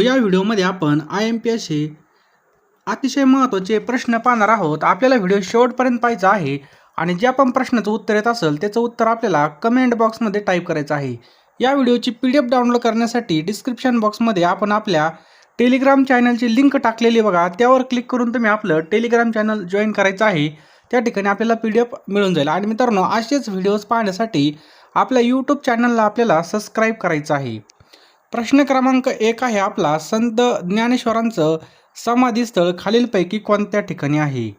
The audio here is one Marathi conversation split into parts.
या व्हिडिओमध्ये आपण आय एम पी एस हे अतिशय महत्त्वाचे प्रश्न पाहणार आहोत. आपल्याला व्हिडिओ शेवटपर्यंत पाहायचा आहे आणि ज्या पण प्रश्नाचं उत्तर येत असेल त्याचं उत्तर आपल्याला कमेंट बॉक्समध्ये टाईप करायचं आहे. या व्हिडिओची पी डी एफ डाउनलोड करण्यासाठी डिस्क्रिप्शन बॉक्समध्ये आपण आपल्या टेलिग्राम चॅनलची लिंक टाकलेली बघा. त्यावर क्लिक करून तुम्ही आपलं टेलिग्राम चॅनल जॉईन करायचं आहे. त्या ठिकाणी आपल्याला पी डी एफ मिळून जाईल. आणि मित्रांनो असेच व्हिडिओज पाहण्यासाठी आपल्या यूट्यूब चॅनलला आपल्याला सबस्क्राईब करायचं आहे. प्रश्न क्रमांक एक आहे आपला. संत ज्ञानेश्वरांचं समाधीस्थळ खालीलपैकी कोणत्या ठिकाणी आहे?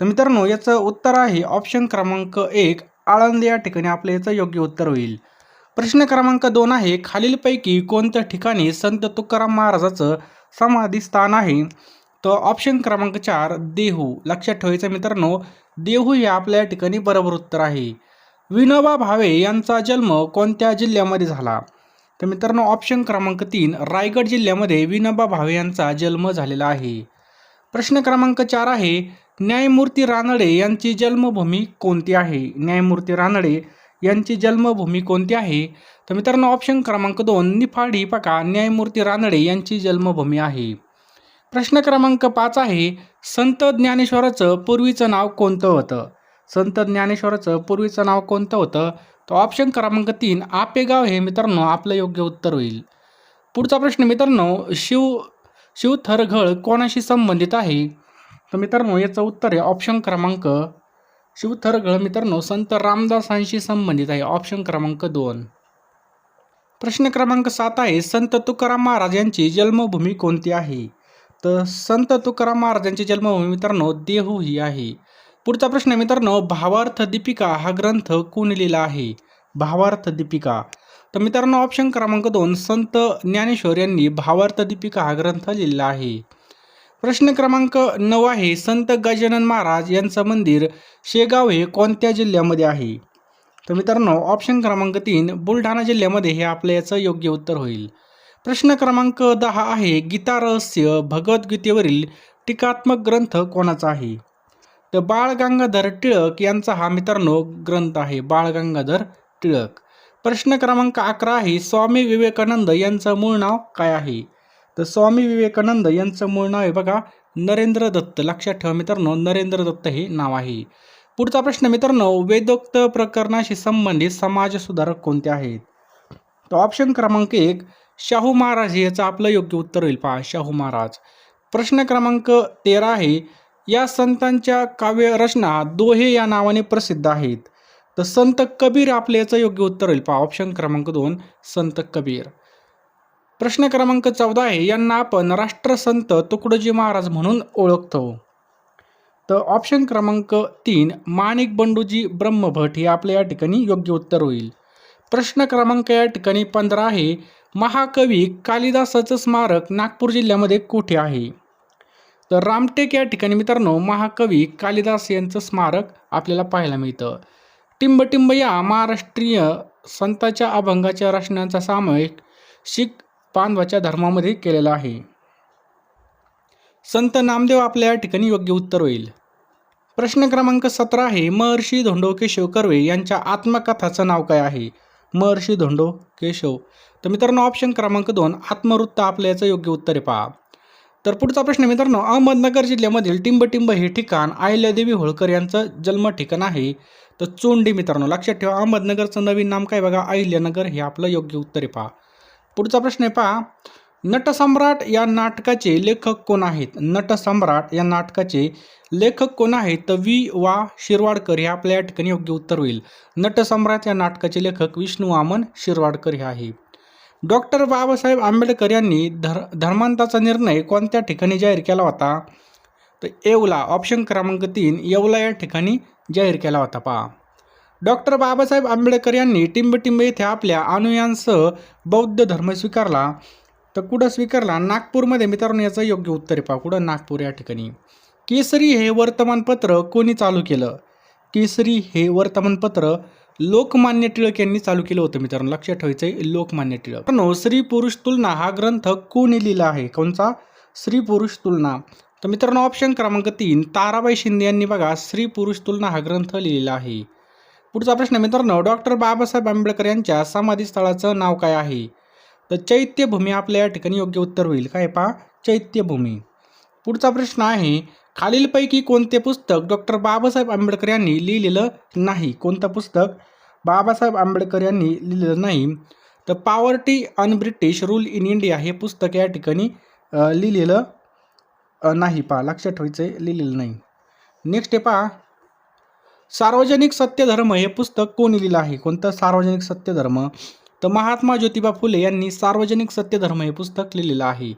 तर मित्रांनो याचं उत्तर आहे ऑप्शन क्रमांक एक. आळंद या ठिकाणी आपलं याचं योग्य उत्तर होईल. प्रश्न क्रमांक दोन आहे खालीलपैकी कोणत्या ठिकाणी संत तुकाराम महाराजाचं समाधी स्थान आहे? तर ऑप्शन क्रमांक चार देहू. लक्षात ठेवायचं मित्रांनो देहू हे आपल्या या ठिकाणी बरोबर उत्तर आहे. विनोबा भावे यांचा जन्म कोणत्या जिल्ह्यामध्ये झाला? तर मित्रांनो ऑप्शन क्रमांक तीन रायगड जिल्ह्यामध्ये विनोबा भावे यांचा जन्म झालेला आहे. प्रश्न क्रमांक चार आहे न्यायमूर्ती रानडे यांची जन्मभूमी कोणती आहे? न्यायमूर्ती रानडे यांची जन्मभूमी कोणती आहे? तर मित्रांनो ऑप्शन क्रमांक दोन निफाडी पका न्यायमूर्ती रानडे यांची जन्मभूमी आहे. प्रश्न क्रमांक पाच आहे संत ज्ञानेश्वराचं पूर्वीचं नाव कोणतं होतं? संत ज्ञानेश्वराचं पूर्वीचं नाव कोणतं होतं? तर ऑप्शन क्रमांक तीन आपेगाव हे मित्रांनो आपलं योग्य उत्तर होईल. पुढचा प्रश्न मित्रांनो शिव शिवथरघळ कोणाशी संबंधित आहे? तर मित्रांनो याचं उत्तर आहे ऑप्शन क्रमांक शिवथरघळ मित्रांनो संत रामदासांशी संबंधित आहे ऑप्शन क्रमांक दोन. प्रश्न क्रमांक सात आहे संत तुकाराम महाराज यांची जन्मभूमी कोणती आहे? तर संत तुकाराम महाराजांची जन्मभूमी मित्रांनो देहू ही आहे. पुढचा प्रश्न मित्रांनो भावार्थ दीपिका हा ग्रंथ कोणी लिहिला आहे? भावार्थ दीपिका. तर मित्रांनो ऑप्शन क्रमांक दोन संत ज्ञानेश्वर यांनी भावार्थ दीपिका हा ग्रंथ लिहिला आहे. प्रश्न क्रमांक नऊ आहे संत गजानन महाराज यांचं मंदिर शेगाव हे कोणत्या जिल्ह्यामध्ये आहे? तर मित्रांनो ऑप्शन क्रमांक तीन बुलढाणा जिल्ह्यामध्ये हे आपलं याचं योग्य उत्तर होईल. प्रश्न क्रमांक दहा आहे गीता रहस्य भगवद्गीतेवरील टीकात्मक ग्रंथ कोणाचा आहे? तर बाळ गंगाधर टिळक यांचा हा मित्रांनो ग्रंथ आहे बाळ गंगाधर टिळक. प्रश्न क्रमांक अकरा आहे स्वामी विवेकानंद यांचं मूळ नाव काय आहे? तर स्वामी विवेकानंद यांचं मूळ नाव आहे बघा नरेंद्र दत्त. लक्षात ठेवा मित्रांनो नरेंद्र दत्त हे नाव आहे. पुढचा प्रश्न मित्रांनो वेदोक्त प्रकरणाशी संबंधित समाज सुधारक कोणते आहेत? तर ऑप्शन क्रमांक एक शाहू महाराज याचं आपलं योग्य उत्तर होईल पहा शाहू महाराज. प्रश्न क्रमांक तेरा आहे या संतांच्या काव्यरचना दोहे या नावाने प्रसिद्ध आहेत. तर संत कबीर आपले याचं योग्य उत्तर होईल. पहा ऑप्शन क्रमांक दोन संत कबीर. प्रश्न क्रमांक चौदा आहे. यांना आपण राष्ट्रसंत तुकडोजी महाराज म्हणून ओळखतो. तर ऑप्शन क्रमांक तीन माणिक बंडूजी ब्रह्मभट हे आपल्या या ठिकाणी योग्य उत्तर होईल. प्रश्न क्रमांक या ठिकाणी पंधरा आहे. महाकवी कालिदासाचं स्मारक नागपूर जिल्ह्यामध्ये कुठे आहे? तर रामटेक या ठिकाणी मित्रांनो महाकवी कालिदास यांचं स्मारक आपल्याला पाहायला मिळतं. टिंबटिंब या महाराष्ट्रीय संतांच्या अभंगाच्या रचनांचा सामायिक शीख पांडवाच्या धर्मामध्ये केलेला आहे. संत नामदेव आपल्या या ठिकाणी योग्य उत्तर होईल. प्रश्न क्रमांक सतरा आहे महर्षी धोंडो केशव कर्वे यांच्या आत्मकथाचं नाव काय आहे? महर्षी धोंडो केशव. तर मित्रांनो ऑप्शन क्रमांक दोन आत्मवृत्त आपल्याचं योग्य उत्तर आहे पहा. तर पुढचा प्रश्न मित्रांनो अहमदनगर जिल्ह्यामधील टिंबटिंब हे ठिकाण अहिल्यादेवी होळकर यांचं जन्म ठिकाण आहे. तर चोंडी मित्रांनो लक्षात ठेवा अहमदनगरचं नवीन नाम काय बघा? अहिल्यानगर हे आपलं योग्य उत्तर आहे पहा. पुढचा प्रश्न आहे पहा नटसम्राट या नाटकाचे लेखक कोण आहेत? नटसम्राट या नाटकाचे लेखक कोण आहेत? तर वी वा. शिरवाडकर हे आपल्या या ठिकाणी योग्य उत्तर होईल. नटसम्राट या नाटकाचे लेखक विष्णू वामन शिरवाडकर हे आहे. डॉक्टर बाबासाहेब आंबेडकर यांनी धर धर्मांताचा निर्णय कोणत्या ठिकाणी जाहीर केला होता? तर येवला ऑप्शन क्रमांक तीन येवला या ठिकाणी जाहीर केला होता पहा. डॉक्टर बाबासाहेब आंबेडकर यांनी टिंबटिंब येथे आपल्या अनुयांसह बौद्ध धर्म स्वीकारला. तर कुठं स्वीकारला? नागपूरमध्ये. मित्रांनो याचं योग्य उत्तर पहा. कुठं? नागपूर या ठिकाणी. केसरी हे वर्तमानपत्र कोणी चालू केलं? केसरी हे वर्तमानपत्र लोकमान्य टिळक यांनी चालू केलं होतं मित्रांनो. लक्षात ठेवायचं आहे लोकमान्य टिळक. मित्रांनो स्त्री पुरुष तुलना हा ग्रंथ कोणी लिहिला आहे? कोणचा? स्त्री पुरुष तुलना. तर मित्रांनो ऑप्शन क्रमांक तीन ताराबाई शिंदे यांनी बघा स्त्री पुरुष तुलना हा ग्रंथ लिहिलेला आहे. पुढचा प्रश्न मित्रांनो डॉक्टर बाबासाहेब आंबेडकर यांच्या समाधीस्थळाचं नाव काय आहे? तर चैत्यभूमी आपल्या या ठिकाणी योग्य उत्तर होईल. काय पहा? चैत्यभूमी. पुढचा प्रश्न आहे खालीलपैकी कोणते पुस्तक डॉक्टर बाबासाहेब आंबेडकर यांनी लिहिलेलं नाही? कोणतं पुस्तक? बाबासाहेब आंबेडकर यांनी लिहिलेलं नाही. तर poverty unBritish rule in India हे पुस्तक या ठिकाणी लिहिलेलं नाही पहा. लक्षात ठेवायचं आहे लिहिलेलं नाही. नेक्स्ट आहे पहा. सार्वजनिक सत्यधर्म हे पुस्तक कोणी लिहिलं आहे? कोणतं? सार्वजनिक सत्यधर्म. तर महात्मा ज्योतिबा फुले यांनी सार्वजनिक सत्यधर्म हे पुस्तक लिहिलेलं आहे.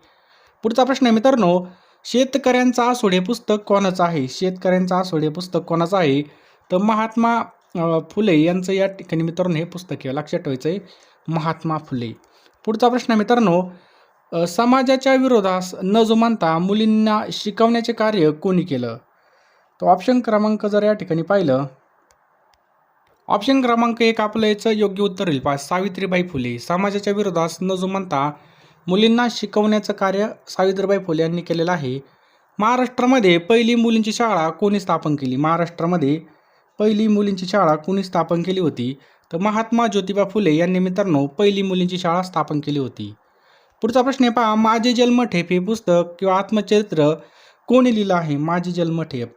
पुढचा प्रश्न आहे मित्रांनो शेतकऱ्यांचा आसूड पुस्तक कोणाचं आहे? शेतकऱ्यांचा आसूड हे पुस्तक कोणाचं आहे? तर महात्मा फुले यांचं या ठिकाणी मित्रांनो हे पुस्तक आहे. लक्षात ठेवायचं आहे. महात्मा फुले. पुढचा प्रश्न आहे मित्रांनो समाजाच्या विरोधास न जुमानता मुलींना शिकवण्याचे कार्य कोणी केलं? तर ऑप्शन क्रमांक जर या ठिकाणी पाहिलं ऑप्शन क्रमांक एक आपलं याचं योग्य उत्तर होईल पहा. सावित्रीबाई फुले. समाजाच्या विरोधास न जुमानता मुलींना शिकवण्याचं कार्य सावित्रीबाई फुले यांनी केलेलं आहे. महाराष्ट्रामध्ये पहिली मुलींची शाळा कोणी स्थापन केली? महाराष्ट्रामध्ये पहिली मुलींची शाळा कोणी स्थापन केली होती? तर महात्मा ज्योतिबा फुले यांनी मित्रांनो पहिली मुलींची शाळा स्थापन केली होती. पुढचा प्रश्न आहे पहा माझे जन्मठेप हे पुस्तक किंवा आत्मचरित्र कोणी लिहिलं आहे? माझे जन्मठेप.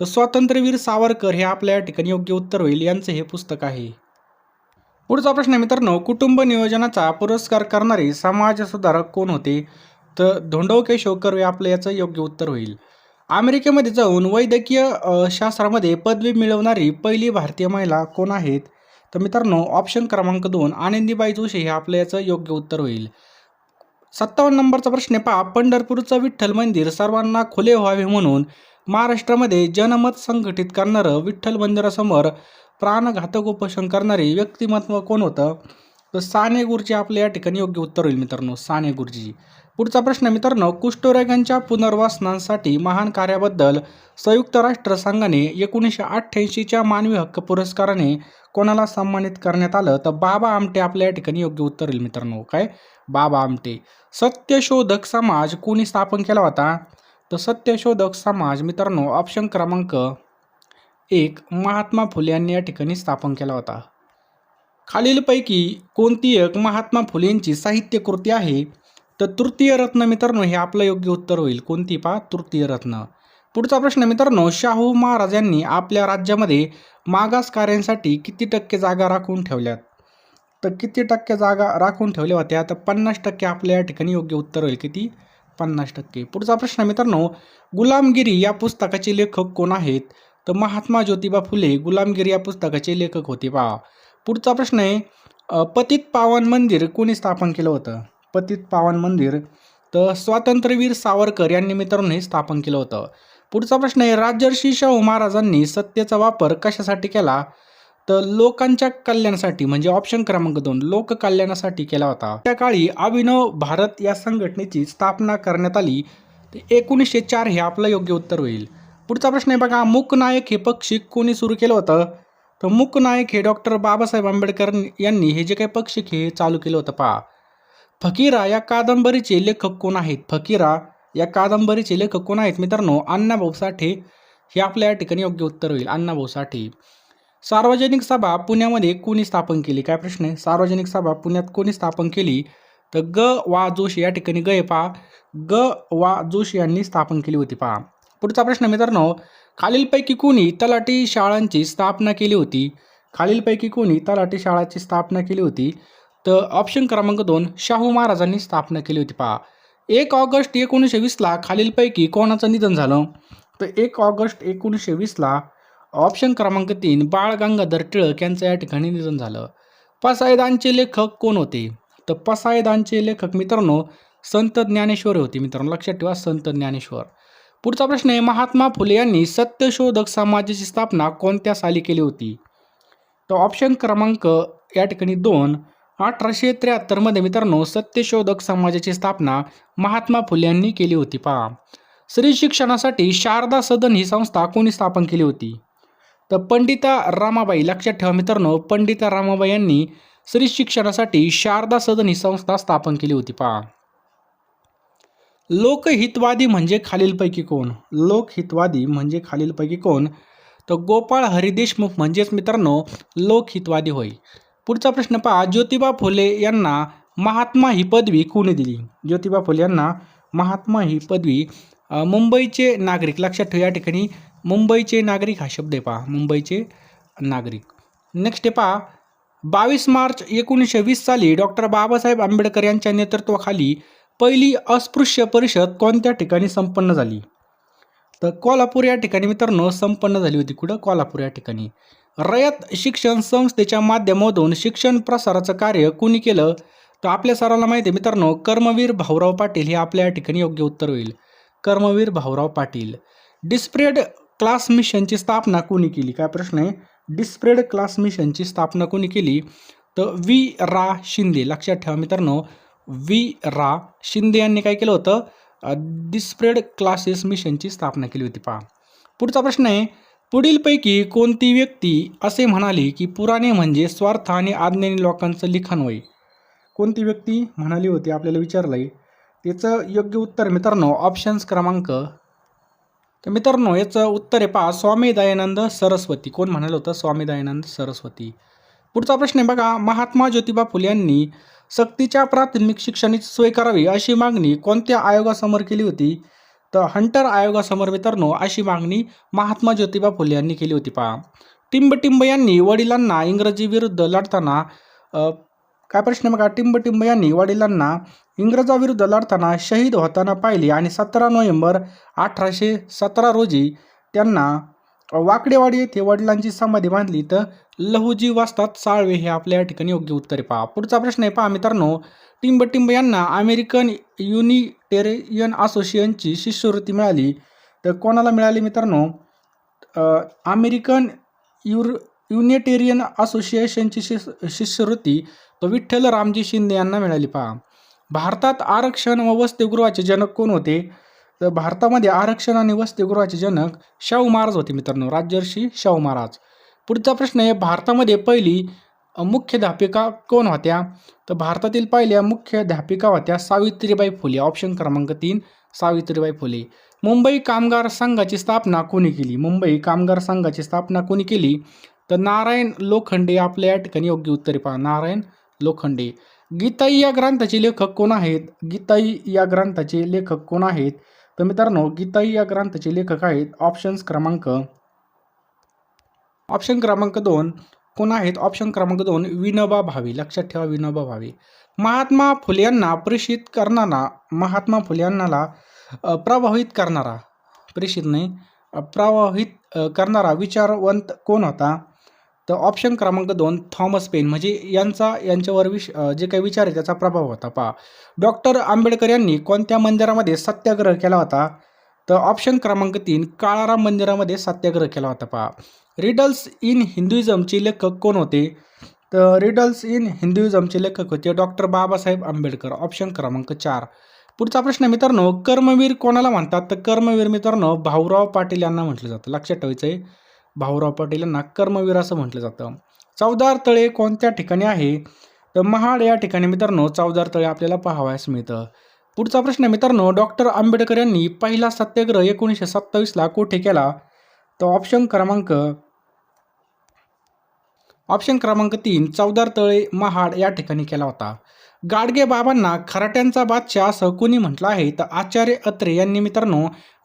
तर स्वातंत्र्यवीर सावरकर हे आपल्या या ठिकाणी योग्य उत्तर होईल यांचं हे पुस्तक आहे. पुढचा प्रश्न आहे मित्रांनो कुटुंब नियोजनाचा पुरस्कार करणारे समाज सुधारक कोण होते? तर धोंडव केशव कर्वे आपलं याचं योग्य उत्तर होईल. अमेरिकेमध्ये जाऊन वैद्यकीय शास्त्रामध्ये पदवी मिळवणारी पहिली भारतीय महिला कोण आहेत? तर मित्रांनो ऑप्शन क्रमांक दोन आनंदीबाई जोशी हे आपलं याचं योग्य उत्तर होईल. सत्तावन्न नंबरचा प्रश्न पहा पंढरपूरचं विठ्ठल मंदिर सर्वांना खुले व्हावे म्हणून महाराष्ट्रामध्ये जनमत संघटित करणारं विठ्ठल मंदिरासमोर प्राणघातक उपोषण करणारे व्यक्तिमत्व कोण होतं? तर साने गुरुजी आपल्या या ठिकाणी योग्य उत्तर होईल मित्रांनो साने गुरुजी पुढचा प्रश्न मित्रांनो कुष्ठरोग्यांच्या पुनर्वासनांसाठी महान कार्याबद्दल संयुक्त राष्ट्र संघाने एकोणीसशे अठ्ठ्याऐंशीच्या मानवी हक्क पुरस्काराने कोणाला सन्मानित करण्यात आलं? तर बाबा आमटे आपल्या या ठिकाणी योग्य उत्तर येईल मित्रांनो. काय? बाबा आमटे. सत्यशोधक समाज कोणी स्थापन केला होता? तर सत्यशोधक समाज मित्रांनो ऑप्शन क्रमांक एक महात्मा फुले यांनी या ठिकाणी स्थापन केला होता. खालीलपैकी कोणती एक महात्मा फुलेंची साहित्य कृती आहे? तर तृतीय रत्न मित्रांनो हे आपलं योग्य उत्तर होईल. कोणती पा तृतीय रत्न. पुढचा प्रश्न मित्रांनो शाहू महाराज यांनी आपल्या राज्यामध्ये मागास कार्यांसाठी किती टक्के जागा राखून ठेवल्यात? तर किती टक्के जागा राखून ठेवल्या होत्या? तर पन्नास टक्के आपल्या या ठिकाणी योग्य उत्तर होईल. किती? पन्नास टक्के. पुढचा प्रश्न मित्रांनो गुलामगिरी या पुस्तकाचे लेखक कोण आहेत? तर महात्मा ज्योतिबा फुले गुलामगिरी या पुस्तकाचे लेखक होते पहा. पुढचा प्रश्न आहे पतित पावन मंदिर कोणी स्थापन केलं होतं? पतित पावन मंदिर तर स्वातंत्र्यवीर सावरकर यांनी मित्रांनो हे स्थापन केलं होतं. पुढचा प्रश्न आहे राजर्षी शाहू महाराजांनी सत्तेचा वापर कशासाठी केला? तर लोकांच्या कल्याणासाठी म्हणजे ऑप्शन क्रमांक दोन लोककल्याणासाठी केला होता. त्या काळी अभिनव भारत या संघटनेची स्थापना करण्यात आली. तर एकोणीसशे चार हे आपलं योग्य उत्तर होईल. पुढचा प्रश्न आहे बघा मूकनायक हे पक्षिक कोणी सुरू केलं होतं? तर मूकनायक हे डॉक्टर बाबासाहेब आंबेडकर यांनी हे जे काही पक्षिक हे चालू केलं होतं पहा. फकीरा या कादंबरीचे लेखक कोण आहेत? फकीरा या कादंबरीचे लेखक कोण आहेत मित्रांनो? अण्णाभाऊ साठे. हे आपल्या या ठिकाणी योग्य उत्तर होईल. अण्णाभाऊ साठे. सार्वजनिक सभा पुण्यामध्ये कोणी स्थापन केली? काय प्रश्न आहे? सार्वजनिक सभा पुण्यात कोणी स्थापन केली? तर ग वा जोशी या ठिकाणी गय पहा. ग वा जोशी यांनी स्थापन केली होती पहा. पुढचा प्रश्न मित्रांनो खालीलपैकी कोणी तलाठी शाळांची स्थापना केली होती? खालीलपैकी कोणी तलाठी शाळाची स्थापना केली होती? तर ऑप्शन क्रमांक दोन शाहू महाराजांनी स्थापना केली होती. पहा एक ऑगस्ट एकोणीसशे वीसला खालीलपैकी कोणाचं निधन झालं? तर एक ऑगस्ट एकोणीसशे वीसला ऑप्शन क्रमांक तीन बाळ गंगाधर टिळक यांचं या ठिकाणी निधन झालं. पसायदानचे लेखक कोण होते? तर पसायदानचे लेखक मित्रांनो संत ज्ञानेश्वर होते मित्रांनो. लक्षात ठेवा संत ज्ञानेश्वर. पुढचा प्रश्न आहे महात्मा फुले यांनी सत्यशोधक समाजाची स्थापना कोणत्या साली केली होती? तर ऑप्शन क्रमांक या ठिकाणी दोन. अठराशे त्र्याहत्तरमध्ये मित्रांनो सत्यशोधक समाजाची स्थापना महात्मा फुले यांनी केली होती. पहा. स्त्री शिक्षणासाठी शारदा सदन ही संस्था कोणी स्थापन केली होती? तर पंडिता रामाबाई लक्षात ठेवा मित्रांनो पंडिता रामाबाई यांनी स्त्री शिक्षणासाठी शारदा सदन ही संस्था स्थापन केली होती. पहा. लोकहितवादी म्हणजे खालीलपैकी कोण? लोकहितवादी म्हणजे खालीलपैकी कोण? तर गोपाळ हरिदेशमुख म्हणजेच मित्रांनो लोकहितवादी होय. पुढचा प्रश्न पहा. ज्योतिबा फुले यांना महात्मा ही पदवी कोणी दिली? ज्योतिबा फुले यांना महात्मा ही पदवी मुंबईचे नागरिक. लक्षात ठेवा या ठिकाणी. मुंबईचे नागरिक हा शब्द आहे पहा. मुंबईचे नागरिक. नेक्स्ट आहे पहा. बावीस मार्च एकोणीसशे वीस साली डॉक्टर बाबासाहेब आंबेडकर यांच्या नेतृत्वाखाली पहिली अस्पृश्य परिषद कोणत्या ठिकाणी संपन्न झाली? तर कोल्हापूर या ठिकाणी मित्रांनो संपन्न झाली होती कुठं? कोल्हापूर या ठिकाणी. रयत शिक्षण संस्थेच्या माध्यमातून शिक्षण प्रसाराचं कार्य कुणी केलं? तर आपल्या सरांना माहिती आहे मित्रांनो कर्मवीर भाऊराव पाटील हे आपल्या या ठिकाणी योग्य उत्तर होईल. कर्मवीर भाऊराव पाटील. डिस्प्रेड क्लास मिशनची स्थापना कोणी केली? काय प्रश्न आहे? डिस्प्रेड क्लास मिशनची स्थापना कोणी केली? तर वी रा. शिंदे. लक्षात ठेवा मित्रांनो वी रा. शिंदे यांनी काय केलं होतं? डिस्प्रेड क्लासेस मिशनची स्थापना केली होती पहा. पुढचा प्रश्न आहे पुढीलपैकी कोणती व्यक्ती असे म्हणाली की पुराणे म्हणजे स्वार्थ आणि आज्ञानी लोकांचं लिखाण होय कोणती व्यक्ती म्हणाली होती? आपल्याला विचारलं आहे त्याचं योग्य उत्तर मित्रांनो ऑप्शन्स क्रमांक. तर मित्रांनो याचं उत्तर आहे पहा स्वामी दयानंद सरस्वती. कोण म्हणालं होतं? स्वामी दयानंद सरस्वती. पुढचा प्रश्न आहे बघा महात्मा ज्योतिबा फुले यांनी सक्तीच्या प्राथमिक शिक्षणाची सोय करावी अशी मागणी कोणत्या आयोगासमोर केली होती? तर हंटर आयोगासमोर मित्रांनो अशी मागणी महात्मा ज्योतिबा फुले यांनी केली होती पहा. टिंबटिंब यांनी वडिलांना इंग्रजी विरुद्ध लढताना काय प्रश्न बघा? टिंबटिंब यांनी वडिलांना इंग्रजाविरुद्ध लढताना शहीद होताना पाहिले आणि सतरा नोव्हेंबर अठराशे सतरा रोजी त्यांना वाकडेवाडी येथे वडिलांची समाधी बांधली. तर लहुजी वाचतात साळवे हे आपल्या या ठिकाणी योग्य उत्तर पहा. पुढचा प्रश्न आहे पहा मित्रांनो. टिंबटिंब यांना अमेरिकन युनिटेरियन असोसिएशनची शिष्यवृत्ती मिळाली. तर कोणाला मिळाली मित्रांनो? अमेरिकन युर युनिटेरियन असोसिएशनची शिष शिष्यवृत्ती तो विठ्ठल रामजी शिंदे यांना मिळाली पहा. भारतात आरक्षण व वसतिगृहाचे जनक कोण होते? तर भारतामध्ये आरक्षण आणि वसतिगृहाचे जनक शाहू महाराज होते मित्रांनो. राजर्षी शाहू महाराज. पुढचा प्रश्न आहे भारतामध्ये पहिली मुख्याध्यापिका कोण होत्या? तर भारतातील पहिल्या मुख्याध्यापिका होत्या सावित्रीबाई फुले. ऑप्शन क्रमांक तीन सावित्रीबाई फुले. मुंबई कामगार संघाची स्थापना कोणी केली? मुंबई कामगार संघाची स्थापना कोणी केली? तर नारायण लोखंडे आपल्या या ठिकाणी योग्य उत्तरे पहा. नारायण लोखंडे. गीताई या ग्रंथाचे लेखक कोण आहेत? गीताई या ग्रंथाचे लेखक कोण आहेत? तर मित्रांनो गीताई या ग्रंथाचे लेखक आहेत ऑप्शन्स क्रमांक ऑप्शन क्रमांक दोन. कोण आहेत? ऑप्शन क्रमांक दोन विनोबा भावे. लक्षात ठेवा विनोबा भावे. महात्मा फुले यांना प्रेषित करणारा महात्मा फुले यांना प्रभावित करणारा प्रेषित नाही प्रवाहित प्रभावित करणारा विचारवंत कोण होता? तर ऑप्शन क्रमांक दोन थॉमस पेन. म्हणजे यांचा यांच्यावर विश जे काही विचार आहे त्याचा प्रभाव होता. पहा. डॉक्टर आंबेडकर यांनी कोणत्या मंदिरामध्ये सत्याग्रह केला होता? तर ऑप्शन क्रमांक तीन काळाराम मंदिरामध्ये सत्याग्रह केला होता पहा. रिडल्स इन हिंदुइझमचे लेखक कोण होते? तर रिडल्स इन हिंदुइझमचे लेखक होते डॉक्टर बाबासाहेब आंबेडकर. ऑप्शन क्रमांक चार. पुढचा प्रश्न मित्रांनो कर्मवीर कोणाला म्हणतात? तर कर्मवीर मित्रांनो भाऊराव पाटील यांना म्हटलं जातं. लक्षात ठेवायचं आहे भाऊराव पाटील यांना कर्मवीर असं म्हटलं जातं. चौदार तळे कोणत्या ठिकाणी आहे? तर महाड या ठिकाणी मित्रांनो चौदार तळे आपल्याला पाहावयास मिळतं. पुढचा प्रश्न आहे मित्रांनो डॉक्टर आंबेडकर यांनी पहिला सत्याग्रह एकोणीसशे सत्तावीसला कोठे केला? तर ऑप्शन क्रमांक ऑप्शन क्रमांक तीन चौदार तळे महाड या ठिकाणी केला होता. गाडगे बाबांना खराट्यांचा बादशाह असं कोणी म्हटलं आहे? तर आचार्य अत्रे यांनी मित्रांनो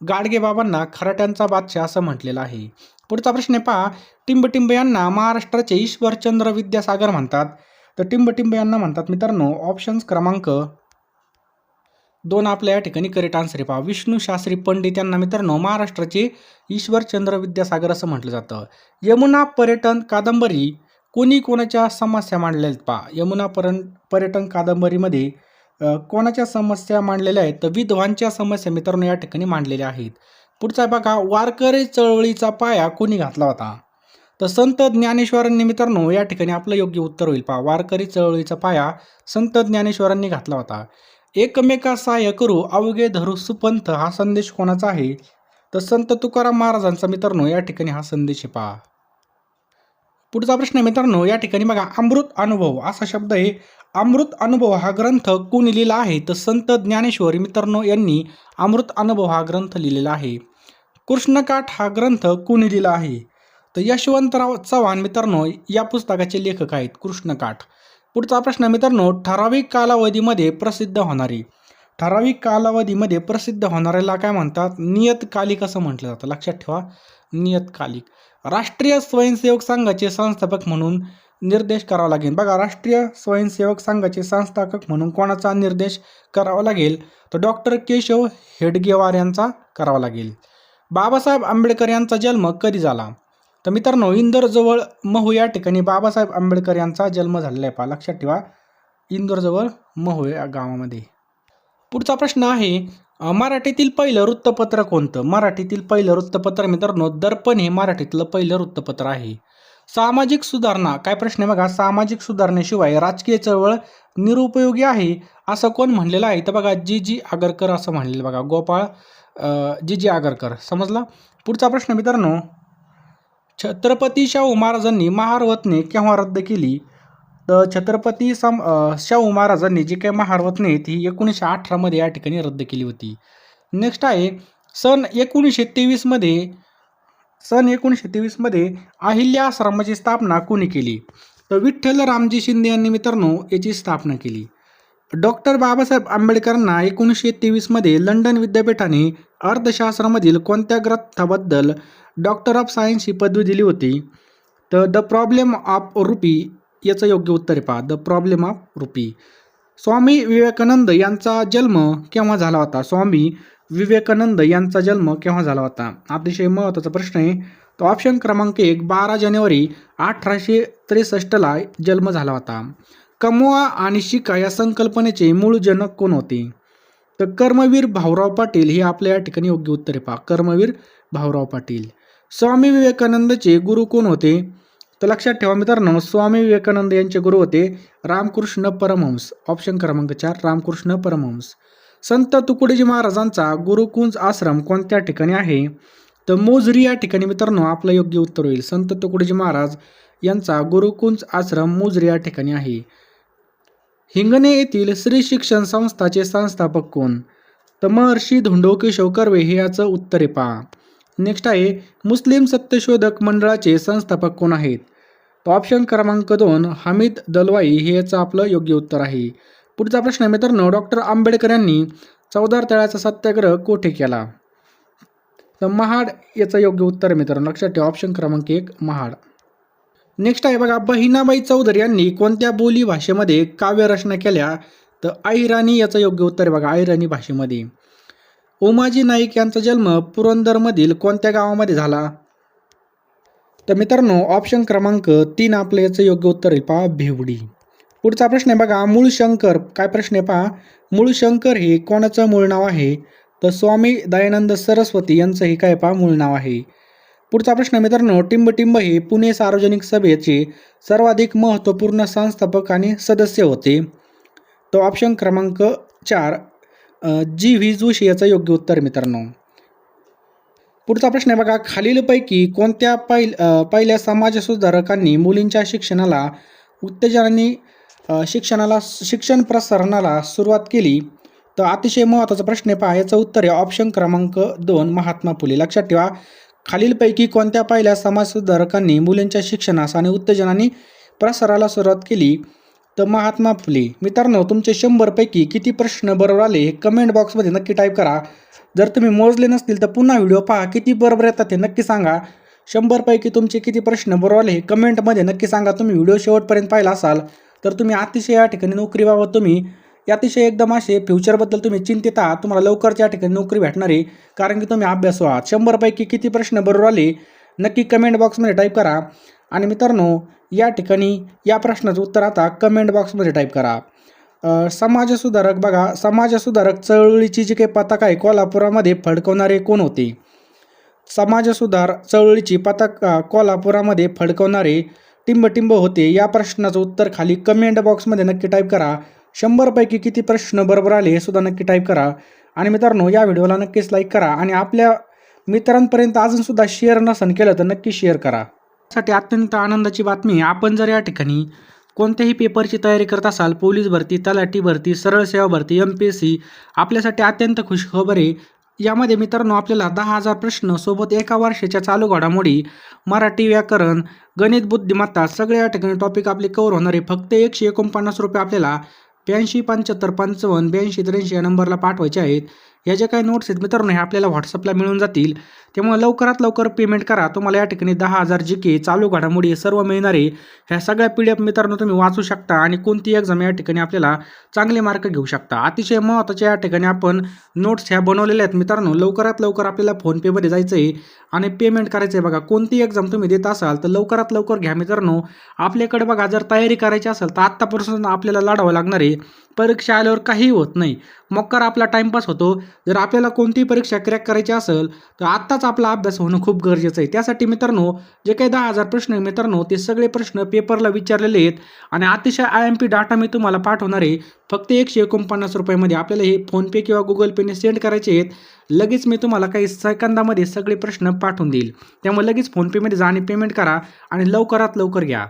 गाडगे बाबांना खराट्यांचा बादशाह असं म्हटलेलं आहे. पुढचा प्रश्न आहे पहा टिंबटिंब यांना महाराष्ट्राचे ईश्वरचंद्र विद्यासागर म्हणतात. तर टिंबटिंब यांना म्हणतात मित्रांनो ऑप्शन्स क्रमांक दोन आपल्या या ठिकाणी करेक्ट आन्सर आहे. पहा विष्णू शास्त्री पंडित यांना मित्रांनो महाराष्ट्राचे ईश्वरचंद्र विद्यासागर असं म्हटलं जातं. यमुना पर्यटन कादंबरी कोणी कोणाच्या समस्या मांडलेल्या आहेत? पहा यमुना परन पर्यटन कादंबरीमध्ये कोणाच्या समस्या मांडलेल्या आहेत? तर विधवांच्या समस्या मित्रांनो या ठिकाणी मांडलेल्या आहेत. पुढचा बघा वारकरी चळवळीचा पाया कोणी घातला होता? तर संत ज्ञानेश्वरांनी मित्रांनो या ठिकाणी आपलं योग्य उत्तर होईल. पहा वारकरी चळवळीचा पाया संत ज्ञानेश्वरांनी घातला होता. एकमेका सहाय्य करू अवघे धरू सुपंथ हा संदेश कोणाचा आहे? तर संत तुकाराम महाराजांचा मित्रांनो या ठिकाणी हा संदेश आहे पहा. पुढचा प्रश्न आहे मित्रांनो या ठिकाणी बघा अमृत अनुभव असा शब्द आहे. अमृत अनुभव हा ग्रंथ कोणी लिहिला आहे? तर संत ज्ञानेश्वरी मित्रांनो यांनी अमृत अनुभव हा ग्रंथ लिहिलेला आहे. कृष्णकाठ हा ग्रंथ कोणी लिहिला आहे? तर यशवंतराव चव्हाण मित्रांनो या पुस्तकाचे लेखक आहेत कृष्णकाठ. पुढचा प्रश्न मित्रांनो ठराविक कालावधीमध्ये प्रसिद्ध होणारी. ठराविक कालावधीमध्ये प्रसिद्ध होणाऱ्याला काय म्हणतात? नियतकालिक असं म्हटलं जातं. लक्षात ठेवा नियतकालिक. राष्ट्रीय स्वयंसेवक संघाचे संस्थापक म्हणून निर्देश करावा लागेल. बघा राष्ट्रीय स्वयंसेवक संघाचे संस्थापक म्हणून कोणाचा निर्देश करावा लागेल? तर डॉक्टर केशव हेडगेवार यांचा करावा लागेल. बाबासाहेब आंबेडकर यांचा जन्म कधी झाला? तर मित्रांनो इंदोरजवळ महू या ठिकाणी बाबासाहेब आंबेडकर यांचा जन्म झालेला आहे. पहा लक्षात ठेवा. इंदोरजवळ महू या गावामध्ये. पुढचा प्रश्न आहे मराठीतील पहिलं वृत्तपत्र कोणतं? मराठीतील पहिलं वृत्तपत्र मित्रांनो दर्पण हे मराठीतलं पहिलं वृत्तपत्र आहे. सामाजिक सुधारणा काय प्रश्न आहे बघा? सामाजिक सुधारणेशिवाय राजकीय चळवळ निरुपयोगी आहे असं कोण म्हणलेलं आहे? तर बघा जी जी आगरकर असं म्हणलेलं बघा. गोपाळ जी जी आगरकर समजला? पुढचा प्रश्न मित्रांनो छत्रपती शाहू महाराजांनी महारवतने केव्हा रद्द केली? तर छत्रपती सम शाहू महाराजांनी जी काही महारवतने आहेत ती एकोणीसशे अठरामध्ये या ठिकाणी रद्द केली होती. नेक्स्ट आहे सन एकोणीसशे तेवीसमध्ये सन एकोणीसशे तेवीसमध्ये अहिल्या आश्रमाची स्थापना कोणी केली? तर विठ्ठल रामजी शिंदे यांनी मित्रांनो याची स्थापना केली. डॉक्टर बाबासाहेब आंबेडकरांना एकोणीसशे तेवीसमध्ये लंडन विद्यापीठाने अर्थशास्त्रामधील कोणत्या ग्रंथाबद्दल डॉक्टर ऑफ सायन्स ही पदवी दिली होती. तर द प्रॉब्लेम ऑफ रुपी याचं योग्य उत्तर आहे पहा. The problem of rupee. Swami Vivekananda यांचा जन्म केव्हा झाला होता? स्वामी विवेकानंद यांचा जन्म केव्हा झाला होता? अतिशय महत्त्वाचा प्रश्न आहे. तो ऑप्शन क्रमांक एक बारा जानेवारी अठराशे त्रेसष्टला जन्म झाला होता. कमवा आणि शिका या संकल्पनेचे मूळ जनक कोण होते? तर कर्मवीर भाऊराव पाटील हे आपल्या या ठिकाणी योग्य उत्तर आहे पहा. कर्मवीर भाऊराव पाटील. स्वामी विवेकानंदचे गुरु कोण होते? तर लक्षात ठेवा मित्रांनो स्वामी विवेकानंद यांचे गुरु होते रामकृष्ण परमहंस. ऑप्शन क्रमांक चार रामकृष्ण परमहंस. संत तुकडोजी महाराजांचा गुरुकुंज आश्रम कोणत्या ठिकाणी आहे? तर मोजरी या ठिकाणी मित्रांनो आपलं योग्य उत्तर होईल. संत तुकडोजी महाराज यांचा गुरुकुंज आश्रम मोजरी या ठिकाणी आहे. हिंगणे येथील श्री शिक्षण संस्थाचे संस्थापक कोण? तर महर्षी धोंडो केशव कर्वे हे याचं उत्तरे पहा. नेक्स्ट आहे मुस्लिम सत्यशोधक मंडळाचे संस्थापक कोण आहेत? तर ऑप्शन क्रमांक दोन हमीद दलवाई हे याचं आपलं योग्य उत्तर आहे. पुढचा प्रश्न आहे मित्रांनो डॉक्टर आंबेडकर यांनी चौदार तळ्याचा सत्याग्रह कोठे केला? तर महाड याचं योग्य उत्तर आहे मित्रांनो लक्षात ठेवा ऑप्शन क्रमांक एक महाड. नेक्स्ट आहे बघा बहिणाबाई चौधरी यांनी कोणत्या बोली भाषेमध्ये काव्यरचना केल्या? तर आईराणी याचं योग्य उत्तर आहे बघा आईराणी भाषेमध्ये. उमाजी नाईक यांचा जन्म पुरंदरमधील कोणत्या गावामध्ये झाला? तर मित्रांनो ऑप्शन क्रमांक तीन आपलं याचं योग्य उत्तर आहे पहा भिवडी. पुढचा प्रश्न आहे बघा मूळ शंकर काय प्रश्न आहे पहा? मूळ शंकर हे कोणाचं मूळ नाव आहे? तर स्वामी दयानंद सरस्वती यांचं हे काय पहा मूळ नाव आहे. पुढचा प्रश्न आहे मित्रांनो टिंबटिंब हे पुणे सार्वजनिक सभेचे सर्वाधिक महत्त्वपूर्ण संस्थापक आणि सदस्य होते. तो ऑप्शन क्रमांक चार जी व्ही जोशी याचं योग्य उत्तर मित्रांनो. पुढचा प्रश्न आहे बघा खालीलपैकी कोणत्या पहिल पहिल्या समाजसुधारकांनी मुलींच्या शिक्षणाला उत्तेजनाने शिक्षणाला शिक्षण प्रसारणाला सुरुवात केली? तर अतिशय महत्त्वाचा प्रश्न आहे पहा याचं उत्तर आहे ऑप्शन क्रमांक दोन महात्मा फुले. लक्षात ठेवा खालीलपैकी कोणत्या पहिल्या समाजसुधारकांनी मुलींच्या शिक्षणास आणि उत्तेजनाने प्रसाराला सुरुवात केली? तर महात्मा फुले मित्रांनो तुमचे शंभरपैकी किती प्रश्न बरोबर आले हे कमेंट बॉक्समध्ये नक्की टाईप करा. जर तुम्ही मोजले नसतील तर पुन्हा व्हिडिओ पहा किती बरोबर येतात हे नक्की सांगा. शंभरपैकी तुमचे किती प्रश्न बरोबर आले हे कमेंटमध्ये नक्की सांगा. तुम्ही व्हिडिओ शेवटपर्यंत पाहिला असाल तर तुम्ही अतिशय या ठिकाणी नोकरीबाबत तुम्ही. अतिशय एकदम असे फ्युचरबद्दल तुम्ही चिंतित आहात तुम्हाला लवकरच या ठिकाणी नोकरी भेटणार आहे कारण की तुम्ही अभ्यासू आहात. शंभरपैकी किती प्रश्न बरोबर आले नक्की कमेंट बॉक्समध्ये टाईप करा. आणि मित्रांनो या ठिकाणी या प्रश्नाचं उत्तर आता कमेंट बॉक्समध्ये टाईप करा. समाजसुधारक बघा समाजसुधारक चळवळीची जी काही पताका आहे कोल्हापुरामध्ये फडकवणारे कोण होते? समाजसुधार चळवळीची पताका कोल्हापुरामध्ये फडकवणारे टिंबटिंब होते या प्रश्नाचं उत्तर खाली कमेंट बॉक्समध्ये नक्की टाईप करा. शंभरपैकी किती प्रश्न बरोबर आले हे सुद्धा नक्की टाईप करा. आणि मित्रांनो या व्हिडिओला नक्कीच लाईक करा आणि आपल्या मित्रांपर्यंत अजूनसुद्धा शेअर नसन केलं तर नक्की शेअर करा. साठी अत्यंत आनंदाची बातमी आपण जर या ठिकाणी कोणत्याही पेपरची तयारी करत असाल पोलीस भरती तलाठी भरती सरळ सेवा भरती एम पी एस सी आपल्यासाठी अत्यंत खुश खबर आहे. यामध्ये मित्रांनो आपल्याला दहा हजार प्रश्न सोबत एका वर्षाच्या चालू घडामोडी मराठी व्याकरण गणित बुद्धिमत्ता सगळे या ठिकाणी टॉपिक आपले कवर होणार आहे. फक्त एकशे एकोणपन्नास रुपये आपल्याला ब्याऐंशी पंच्याहत्तर पंचावन्न ब्याऐंशी त्र्याऐंशी या नंबरला पाठवायचे आहेत. या ज्या काही नोट्स आहेत मित्रांनो हे आपल्याला व्हॉट्सअपला मिळून जातील. त्यामुळे लवकरात लवकर पेमेंट करा. तुम्हाला या ठिकाणी दहा हजार जी के चालू घडामोडी हे सर्व मिळणार आहे. ह्या सगळ्या पी डी एफ मित्रांनो तुम्ही वाचू शकता आणि कोणती एक्झाम या ठिकाणी आपल्याला चांगले मार्क घेऊ शकता. अतिशय महत्त्वाच्या या ठिकाणी आपण नोट्स ह्या बनवलेल्या आहेत मित्रांनो. लवकरात लवकर आपल्याला फोनपेमध्ये जायचं आहे आणि पेमेंट करायचं आहे बघा. कोणती एक्झाम तुम्ही देत असाल तर लवकरात लवकर घ्या मित्रांनो. आपल्याकडे बघा जर तयारी करायची असेल तर आत्तापासून आपल्याला लढावं लागणार आहे. परीक्षा आल्यावर काहीही होत नाही. मक्कर आपला टाईमपास होतो. जर आपल्याला कोणतीही परीक्षा क्रॅक करायची असेल तर आत्ताच आपला अभ्यास होणं खूप गरजेचं आहे. त्यासाठी मित्रांनो जे काही दहा हजार प्रश्न आहे मित्रांनो ते सगळे प्रश्न पेपरला विचारलेले आहेत. आणि अतिशय आय एम पी डाटा मी तुम्हाला पाठवणार आहे. फक्त एकशे एकोणपन्नास रुपयामध्ये आपल्याला हे फोनपे किंवा गुगल पेने सेंड करायचे आहेत. लगेच मी तुम्हाला काही सेकंदामध्ये सगळे प्रश्न पाठवून देईल. त्यामुळे लगेच फोनपेमध्ये जा आणि पेमेंट करा आणि लवकरात लवकर घ्या.